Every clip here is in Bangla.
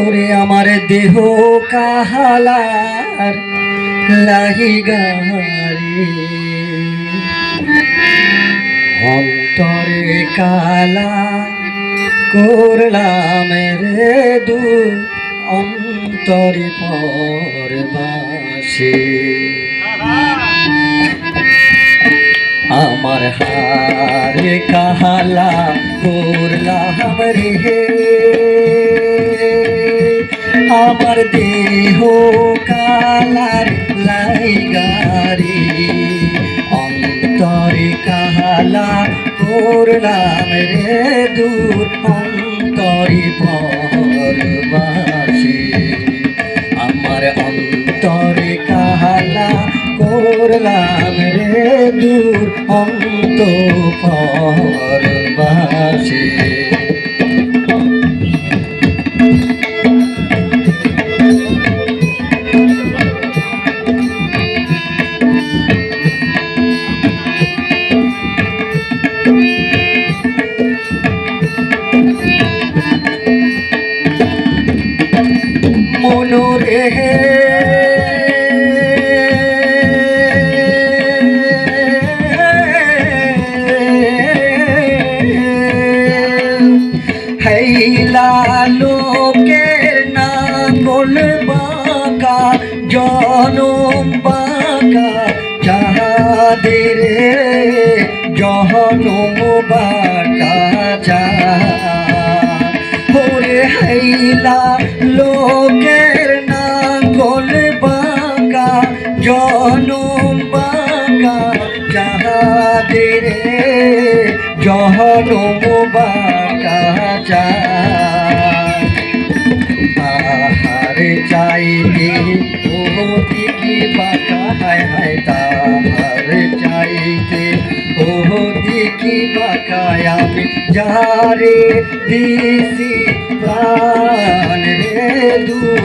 ওরে আমার দেহ কাহালার লাহি গারি অন্তরে কালা করলাম রে দু অন্তরে পর আমার হারে। কাহালা করলাম রে আমার দেহ কালার লাইগারি অন্তরে কাহালা করলাম রে দূর। অন্তরে পরবাসে দূর অন্ত মনোরে নাঙ্গল বাঁকা, জনম বাঁকা, যাহাদের জহনম বাঁকা যা ওরে হাইলা লোকের না নাঙ্গল বাঁকা, জনম বাঁকা চাইতে ওহতি কি বাঁকা হায় হায় তাহার চাইতে। ওহতি কি বাকায় আমি যারে দিছি প্রাণ রে দূর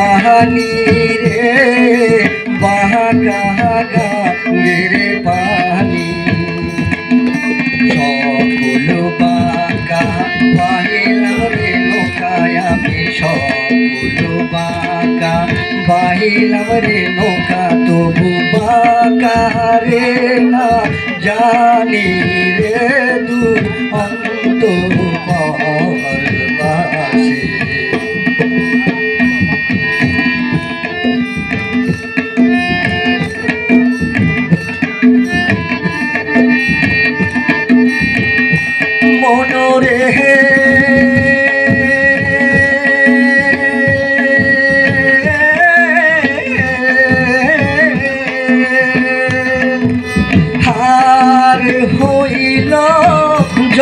পাহানি রে বাঁকা গাঙ্গের পাহানি সকল বাঁকা বাহিলাম রে নৌকায় আমি, সকল বাঁকা বাহিলাম রে নৌকা তবু বাঁকা রে।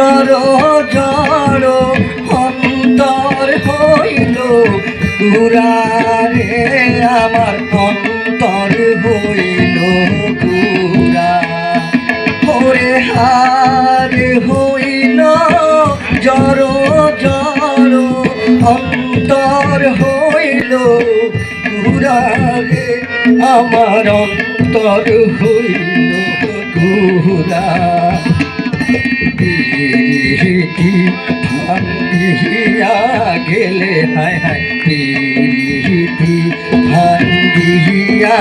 জড় জড় অন্তর হইল। পুরারে আমার অন্তর হইল, পুরা। ওরে হার হইল, জড় জড় অন্তর হইল। পুরারে আমার অন্তর হইল গুরা প্রীতি ভাঙ্গিয়া গেলে হায় হায় প্রীতি ভাঙ্গিয়া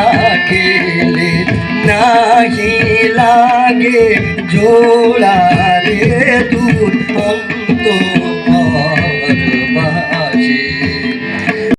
গেলে নাহি লাগে জোড়া রে দূর অন্তর